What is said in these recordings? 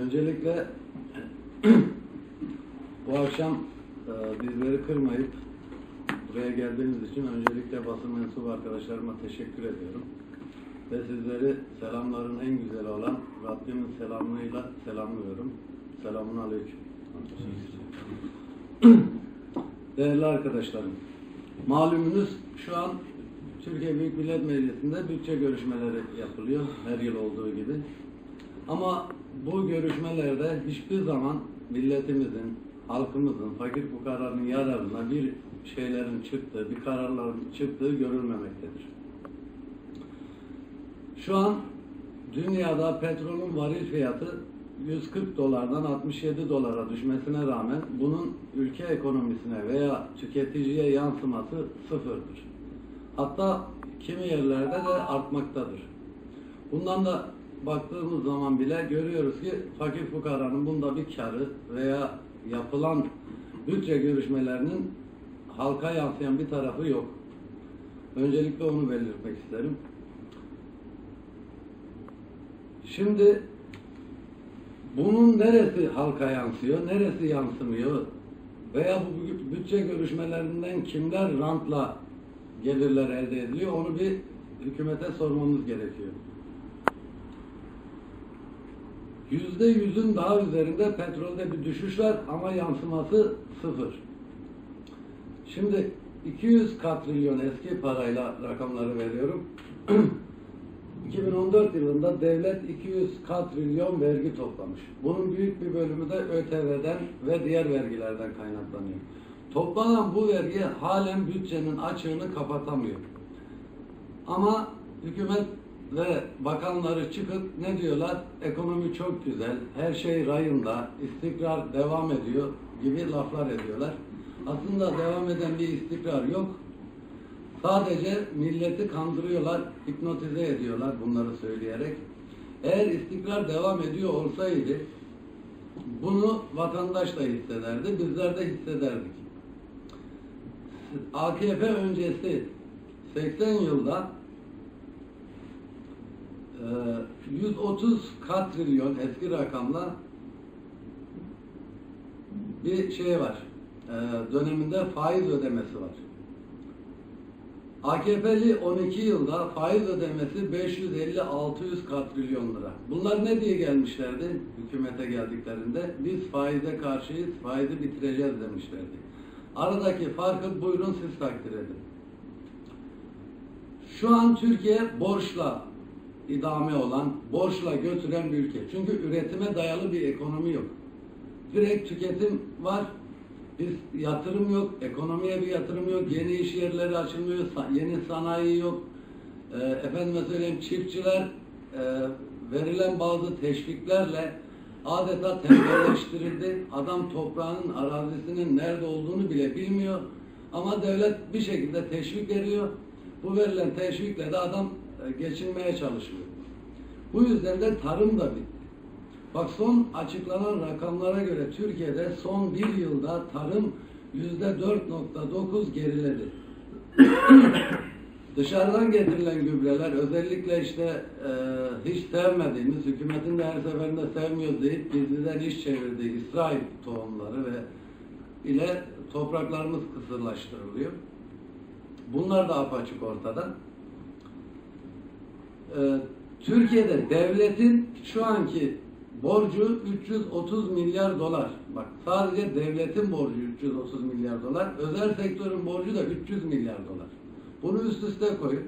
Öncelikle bu akşam e, bizleri kırmayıp buraya geldiğiniz için öncelikle basın mensubu arkadaşlarıma teşekkür ediyorum. Ve sizleri selamların en güzeli olan Rabbimin selamıyla selamlıyorum. Selamun Aleyküm. Değerli arkadaşlarım, malumunuz şu an Türkiye Büyük Millet Meclisi'nde bütçe görüşmeleri yapılıyor her yıl olduğu gibi. Ama bu görüşmelerde hiçbir zaman milletimizin, halkımızın, fakir fukaranın yararına bir şeylerin çıktığı, bir kararların çıktığı görülmemektedir. Şu an dünyada petrolün varil fiyatı 140 dolardan 67 dolara düşmesine rağmen bunun ülke ekonomisine veya tüketiciye yansıması sıfırdır. Hatta kimi yerlerde de artmaktadır. Bundan da baktığımız zaman bile görüyoruz ki fakir fukaranın bunda bir karı veya yapılan bütçe görüşmelerinin halka yansıyan bir tarafı yok. Öncelikle onu belirtmek isterim. Şimdi bunun neresi halka yansıyor, neresi yansımıyor veya bu bütçe görüşmelerinden kimler rantla gelirler elde ediliyor onu bir hükümete sormamız gerekiyor. Yüzde yüzün daha üzerinde petrolde bir düşüş var ama yansıması sıfır. Şimdi 200 katrilyon eski parayla rakamları veriyorum. 2014 yılında devlet 200 katrilyon vergi toplamış. Bunun büyük bir bölümü de ÖTV'den ve diğer vergilerden kaynaklanıyor. Toplanan bu vergi halen bütçenin açığını kapatamıyor. Ama hükümet ve bakanları çıkıp ne diyorlar? Ekonomi çok güzel, her şey rayında, istikrar devam ediyor gibi laflar ediyorlar. Aslında devam eden bir istikrar yok. Sadece milleti kandırıyorlar, hipnotize ediyorlar bunları söyleyerek. Eğer istikrar devam ediyor olsaydı bunu vatandaş da hissederdi, bizler de hissederdik. AKP öncesi 80 yılda 130 katrilyon eski rakamla bir şey var. E, döneminde faiz ödemesi var. AKP'li 12 yılda faiz ödemesi 550-600 katrilyon lira. Bunlar ne diye gelmişlerdi hükümete geldiklerinde? Biz faize karşıyız, faizi bitireceğiz demişlerdi. Aradaki farkı buyurun siz takdir edin. Şu an Türkiye borçla idame olan, borçla götüren bir ülke. Çünkü üretime dayalı bir ekonomi yok. Direkt tüketim var, biz yatırım yok, ekonomiye bir yatırım yok, yeni iş yerleri açılmıyor, yeni sanayi yok. E, efendime söyleyeyim çiftçiler e, verilen bazı teşviklerle adeta tembelleştirildi. Adam toprağının, arazisinin nerede olduğunu bile bilmiyor. Ama devlet bir şekilde teşvik veriyor. Bu verilen teşvikle de adam geçinmeye çalışıyor. Bu yüzden de tarım da bitti. Bak son açıklanan rakamlara göre Türkiye'de son bir yılda tarım yüzde 4.9 geriledi. Dışarıdan getirilen gübreler özellikle işte e, hiç sevmediğimiz, hükümetin de her seferinde sevmiyor deyip gizliden iş çevirdiği İsrail tohumları ve ile topraklarımız kısırlaştırılıyor. Bunlar da apaçık ortada. Ee, Türkiye'de devletin şu anki borcu 330 milyar dolar. Bak sadece devletin borcu 330 milyar dolar. Özel sektörün borcu da 300 milyar dolar. Bunu üst üste koyun.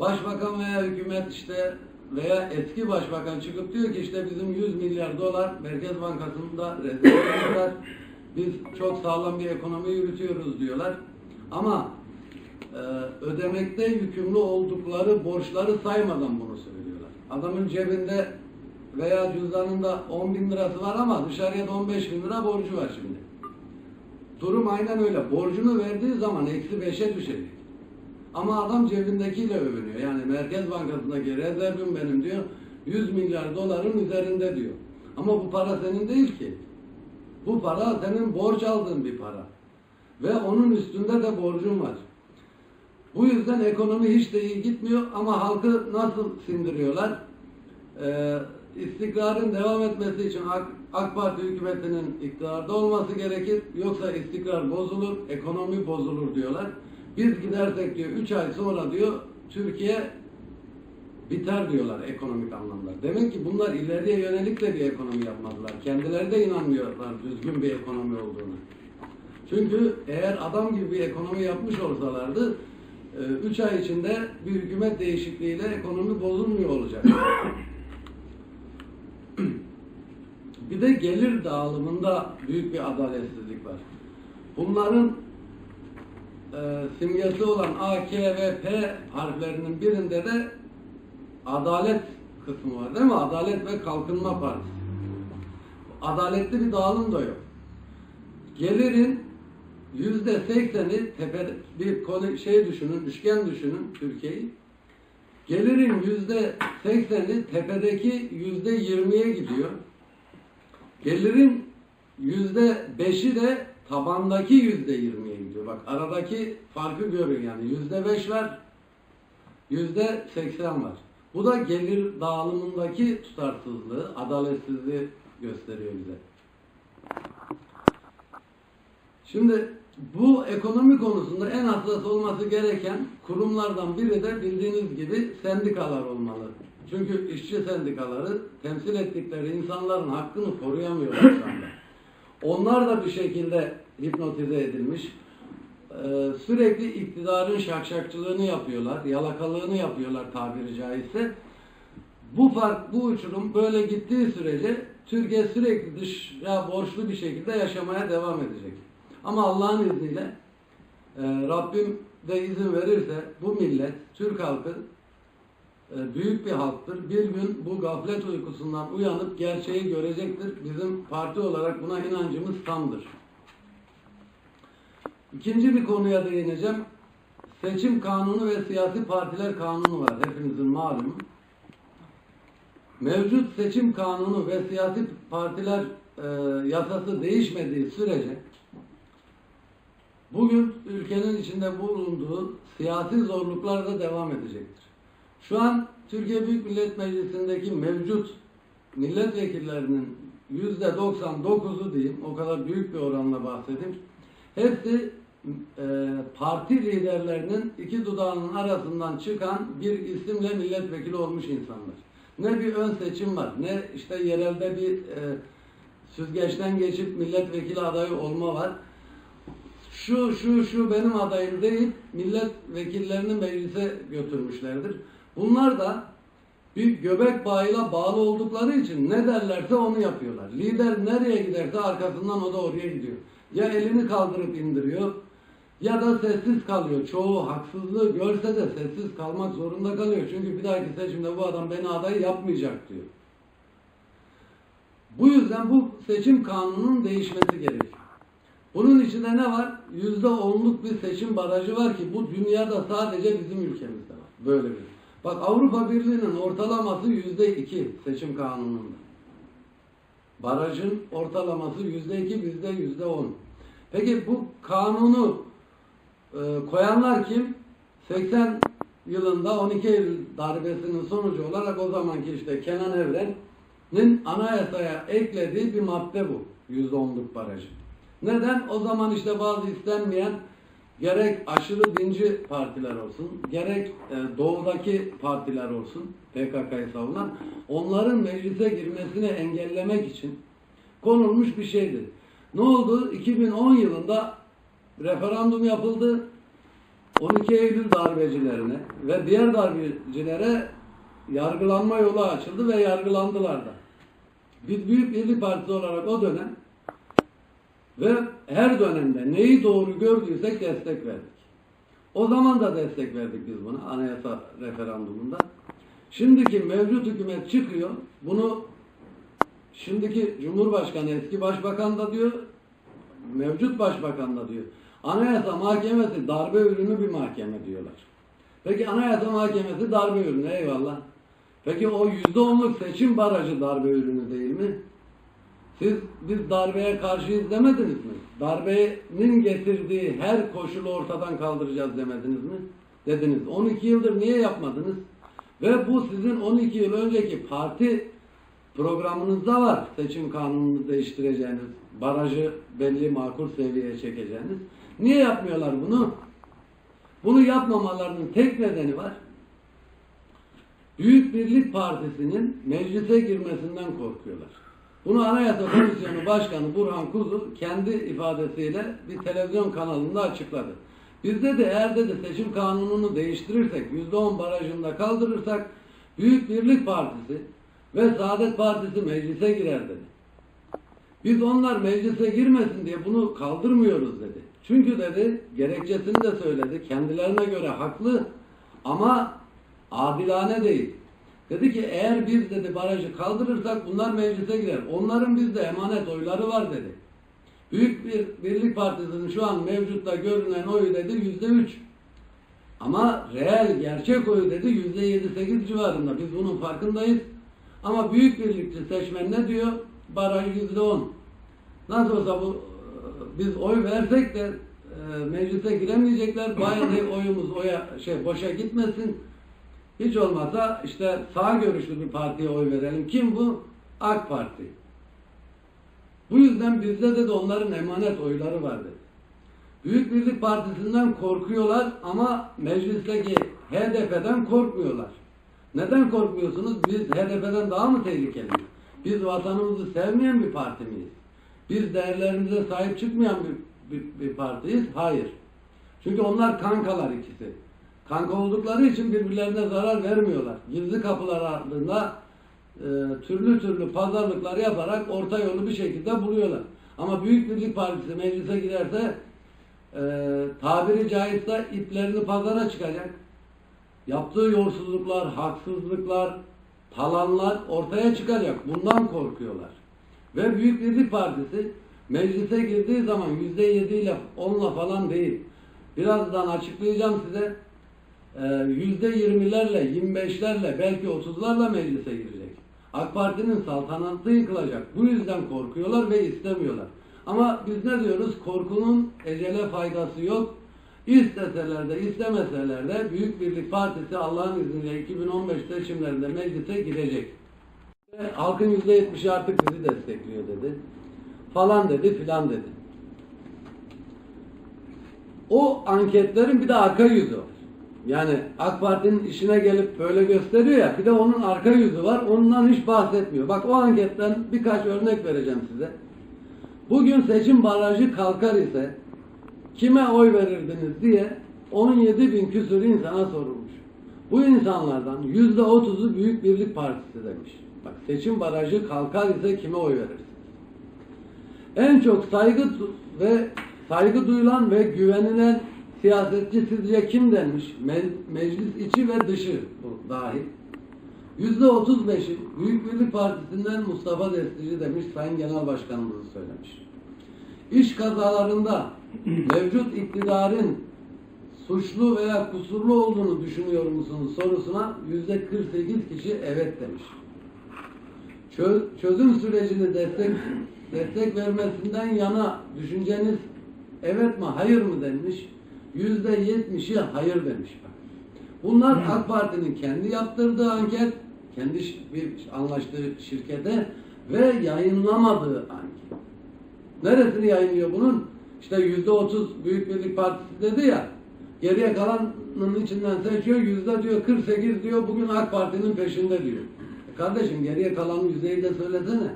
Başbakan veya hükümet işte veya eski başbakan çıkıp diyor ki işte bizim 100 milyar dolar Merkez Bankası'nda rezervimiz var. Biz çok sağlam bir ekonomi yürütüyoruz diyorlar. Ama ödemekte yükümlü oldukları borçları saymadan bunu söylüyorlar. Adamın cebinde veya cüzdanında 10 bin lirası var ama dışarıya da 15 bin lira borcu var şimdi. Durum aynen öyle. Borcunu verdiği zaman eksi 5'e düşecek. Ama adam cebindekiyle övünüyor. Yani Merkez Bankası'ndaki rezervim benim diyor. 100 milyar doların üzerinde diyor. Ama bu para senin değil ki. Bu para senin borç aldığın bir para. Ve onun üstünde de borcun var. Bu yüzden ekonomi hiç de iyi gitmiyor ama halkı nasıl sindiriyorlar? Ee, istikrarın devam etmesi için AK, AK Parti hükümetinin iktidarda olması gerekir. Yoksa istikrar bozulur, ekonomi bozulur diyorlar. Biz gidersek diyor 3 ay sonra diyor Türkiye biter diyorlar ekonomik anlamda. Demek ki bunlar ileriye yönelik de bir ekonomi yapmadılar. Kendileri de inanmıyorlar düzgün bir ekonomi olduğunu. Çünkü eğer adam gibi bir ekonomi yapmış olsalardı 3 ay içinde bir hükümet değişikliğiyle ekonomi bozulmuyor olacak. bir de gelir dağılımında büyük bir adaletsizlik var. Bunların e, simgesi olan A, K ve P harflerinin birinde de adalet kısmı var değil mi? Adalet ve Kalkınma Partisi. Adaletli bir dağılım da yok. Gelirin yüzde sekseni tepe bir konu şey düşünün, üçgen düşünün Türkiye'yi. Gelirin yüzde sekseni tepedeki yüzde yirmiye gidiyor. Gelirin yüzde beşi de tabandaki yüzde yirmiye gidiyor. Bak aradaki farkı görün yani. Yüzde beş var, yüzde seksen var. Bu da gelir dağılımındaki tutarsızlığı, adaletsizliği gösteriyor bize. Şimdi bu ekonomi konusunda en hassas olması gereken kurumlardan biri de bildiğiniz gibi sendikalar olmalı. Çünkü işçi sendikaları temsil ettikleri insanların hakkını koruyamıyorlar şu anda. Onlar da bir şekilde hipnotize edilmiş. Ee, sürekli iktidarın şakşakçılığını yapıyorlar, yalakalığını yapıyorlar tabiri caizse. Bu fark, bu uçurum böyle gittiği sürece Türkiye sürekli dışa borçlu bir şekilde yaşamaya devam edecek. Ama Allah'ın izniyle e, Rabbim de izin verirse bu millet, Türk halkı e, büyük bir halktır. Bir gün bu gaflet uykusundan uyanıp gerçeği görecektir. Bizim parti olarak buna inancımız tamdır. İkinci bir konuya değineceğim. Seçim kanunu ve siyasi partiler kanunu var. Hepinizin malumu. Mevcut seçim kanunu ve siyasi partiler e, yasası değişmediği sürece bugün ülkenin içinde bulunduğu siyasi zorluklar da devam edecektir. Şu an Türkiye Büyük Millet Meclisi'ndeki mevcut milletvekillerinin yüzde 99'u diyeyim, o kadar büyük bir oranla bahsedeyim. Hepsi e, parti liderlerinin iki dudağının arasından çıkan bir isimle milletvekili olmuş insanlar. Ne bir ön seçim var, ne işte yerelde bir e, süzgeçten geçip milletvekili adayı olma var. Şu şu şu benim adayım deyip milletvekillerini meclise götürmüşlerdir. Bunlar da bir göbek bağıyla bağlı oldukları için ne derlerse onu yapıyorlar. Lider nereye giderse arkasından o da oraya gidiyor. Ya elini kaldırıp indiriyor ya da sessiz kalıyor. Çoğu haksızlığı görse de sessiz kalmak zorunda kalıyor. Çünkü bir dahaki seçimde bu adam beni aday yapmayacak diyor. Bu yüzden bu seçim kanununun değişmesi gerekiyor. Bunun içinde ne var? Yüzde onluk bir seçim barajı var ki bu dünyada sadece bizim ülkemizde var. Böyle bir. Bak Avrupa Birliği'nin ortalaması yüzde iki seçim kanununda. Barajın ortalaması yüzde iki, bizde yüzde on. Peki bu kanunu e, koyanlar kim? 80 yılında 12 Eylül darbesinin sonucu olarak o zamanki işte Kenan Evren'in anayasaya eklediği bir madde bu. Yüzde onluk barajı. Neden? O zaman işte bazı istenmeyen gerek aşırı dinci partiler olsun, gerek e, doğudaki partiler olsun, PKK'yı savunan, onların meclise girmesini engellemek için konulmuş bir şeydi. Ne oldu? 2010 yılında referandum yapıldı. 12 Eylül darbecilerine ve diğer darbecilere yargılanma yolu açıldı ve yargılandılar da. Biz Büyük Birlik Partisi olarak o dönem ve her dönemde neyi doğru gördüysek destek verdik. O zaman da destek verdik biz buna anayasa referandumunda. Şimdiki mevcut hükümet çıkıyor. Bunu şimdiki Cumhurbaşkanı eski başbakan da diyor. Mevcut başbakan da diyor. Anayasa Mahkemesi darbe ürünü bir mahkeme diyorlar. Peki Anayasa Mahkemesi darbe ürünü eyvallah. Peki o yüzde onluk seçim barajı darbe ürünü değil mi? Siz biz darbeye karşıyız demediniz mi? Darbenin getirdiği her koşulu ortadan kaldıracağız demediniz mi? Dediniz. 12 yıldır niye yapmadınız? Ve bu sizin 12 yıl önceki parti programınızda var seçim kanununu değiştireceğiniz, barajı belli makul seviyeye çekeceğiniz. Niye yapmıyorlar bunu? Bunu yapmamalarının tek nedeni var. Büyük Birlik Partisi'nin meclise girmesinden korkuyorlar. Bunu Anayasa Komisyonu Başkanı Burhan Kuzu kendi ifadesiyle bir televizyon kanalında açıkladı. Bizde de eğer dedi seçim kanununu değiştirirsek, %10 barajında kaldırırsak Büyük Birlik Partisi ve Saadet Partisi meclise girer dedi. Biz onlar meclise girmesin diye bunu kaldırmıyoruz dedi. Çünkü dedi gerekçesini de söyledi. Kendilerine göre haklı ama adilane değil. Dedi ki eğer biz dedi barajı kaldırırsak bunlar meclise girer. Onların bizde emanet oyları var dedi. Büyük bir Birlik Partisi'nin şu an mevcutta görünen oyu dedi yüzde üç. Ama reel gerçek oyu dedi yüzde yedi sekiz civarında. Biz bunun farkındayız. Ama büyük birlikçi seçmen ne diyor? Baraj yüzde on. Nasıl olsa bu e, biz oy versek de e, meclise giremeyecekler. Bari oyumuz oya şey boşa gitmesin. Hiç olmazsa işte sağ görüşlü bir partiye oy verelim. Kim bu? AK Parti. Bu yüzden bizde de, onların emanet oyları vardı. Büyük Birlik Partisi'nden korkuyorlar ama meclisteki HDP'den korkmuyorlar. Neden korkmuyorsunuz? Biz HDP'den daha mı tehlikeliyiz? Biz vatanımızı sevmeyen bir parti miyiz? Biz değerlerimize sahip çıkmayan bir, bir, bir partiyiz? Hayır. Çünkü onlar kankalar ikisi. Kanka oldukları için birbirlerine zarar vermiyorlar. Gizli kapılar ardında e, türlü türlü pazarlıklar yaparak orta yolu bir şekilde buluyorlar. Ama Büyük Birlik Partisi meclise girerse e, tabiri caizse iplerini pazara çıkacak. Yaptığı yolsuzluklar, haksızlıklar, talanlar ortaya çıkacak. Bundan korkuyorlar. Ve Büyük Birlik Partisi meclise girdiği zaman yüzde yediyle onla falan değil. Birazdan açıklayacağım size. Ee, Yüzde yirmilerle, yirmi beşlerle, belki otuzlarla meclise girecek. AK Parti'nin saltanatı yıkılacak. Bu yüzden korkuyorlar ve istemiyorlar. Ama biz ne diyoruz? Korkunun ecele faydası yok. İsteseler de istemeseler de Büyük Birlik Partisi Allah'ın izniyle 2015 seçimlerinde meclise girecek. Ve Halkın %70'i artık bizi destekliyor dedi. Falan dedi filan dedi. O anketlerin bir de arka yüzü var. Yani AK Parti'nin işine gelip böyle gösteriyor ya bir de onun arka yüzü var. Ondan hiç bahsetmiyor. Bak o anketten birkaç örnek vereceğim size. Bugün seçim barajı kalkar ise kime oy verirdiniz diye 17 bin küsur insana sorulmuş. Bu insanlardan yüzde otuzu Büyük Birlik Partisi demiş. Bak seçim barajı kalkar ise kime oy verirsiniz? En çok saygı ve saygı duyulan ve güvenilen siyasetçi sizce kim denmiş? Me- meclis içi ve dışı bu dahil. Yüzde otuz beşi Büyük Birlik Partisi'nden Mustafa Destici demiş Sayın Genel Başkanımız söylemiş. İş kazalarında mevcut iktidarın suçlu veya kusurlu olduğunu düşünüyor musunuz sorusuna yüzde 48 kişi evet demiş. Çö- çözüm sürecini destek destek vermesinden yana düşünceniz evet mi hayır mı denmiş. Yüzde yetmişi hayır demiş. Bunlar AK Parti'nin kendi yaptırdığı anket, kendi bir anlaştığı şirkete ve yayınlamadığı anket. Neresini yayınlıyor bunun? İşte yüzde otuz Büyük Birlik Partisi dedi ya, geriye kalanın içinden seçiyor, yüzde diyor 48 diyor, bugün AK Parti'nin peşinde diyor. E kardeşim geriye kalan yüzdeyi de söylesene.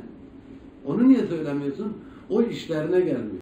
Onu niye söylemiyorsun? O işlerine gelmiyor.